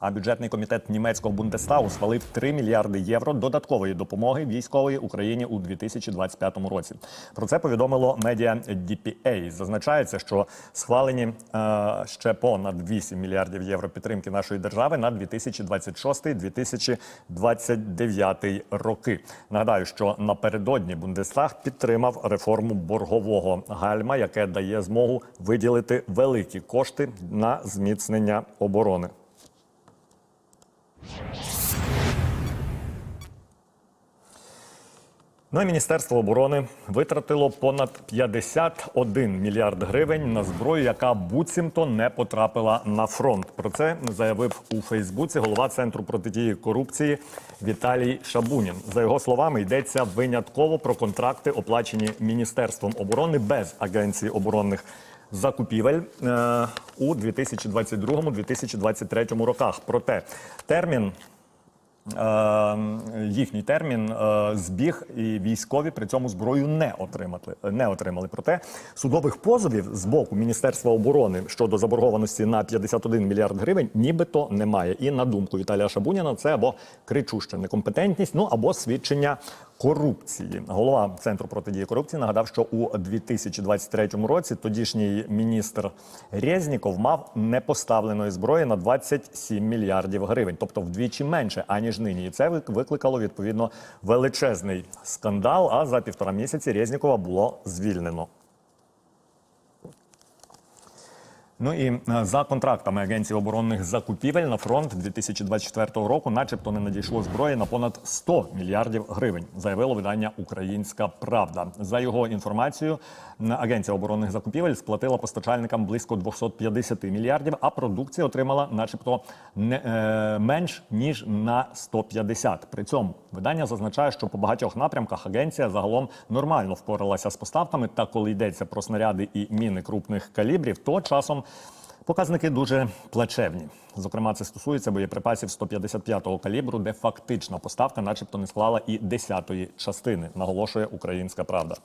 А бюджетний комітет німецького Бундестагу схвалив 3 мільярди євро додаткової допомоги військової Україні у 2025 році. Про це повідомило медіа DPA. Зазначається, що схвалені е, ще понад 8 мільярдів євро підтримки нашої держави на 2026-2029 роки. Нагадаю, що напередодні Бундестаг підтримав реформу боргового гальма, яке дає змогу виділити великі кошти на зміцнення оборони. Ну і Міністерство оборони витратило понад 51 мільярд гривень на зброю, яка буцімто не потрапила на фронт. Про це заявив у Фейсбуці голова центру протидії корупції Віталій Шабунін. За його словами, йдеться винятково про контракти, оплачені Міністерством оборони без агенції оборонних закупівель е, у 2022-2023 роках. Проте термін їхній термін е, збіг, і військові при цьому зброю не отримали. Не отримали. Проте судових позовів з боку Міністерства оборони щодо заборгованості на 51 мільярд гривень, нібито немає. І на думку Віталія Шабуніна, це або кричуща некомпетентність, ну або свідчення корупції. Голова центру протидії корупції нагадав, що у 2023 році тодішній міністр Резніков мав непоставленої зброї на 27 мільярдів гривень, тобто вдвічі менше аніж нині. І це викликало відповідно величезний скандал. А за півтора місяці Резнікова було звільнено. Ну і е, за контрактами Агенції оборонних закупівель на фронт 2024 року, начебто, не надійшло зброї на понад 100 мільярдів гривень, заявило видання Українська Правда. За його інформацією, Агенція оборонних закупівель сплатила постачальникам близько 250 мільярдів, а продукція отримала, начебто, не е, менш ніж на 150. При цьому видання зазначає, що по багатьох напрямках агенція загалом нормально впоралася з поставками. Та коли йдеться про снаряди і міни крупних калібрів, то часом Показники дуже плачевні. Зокрема, це стосується боєприпасів 155-го калібру, де фактична поставка, начебто, не склала і десятої частини, наголошує Українська Правда.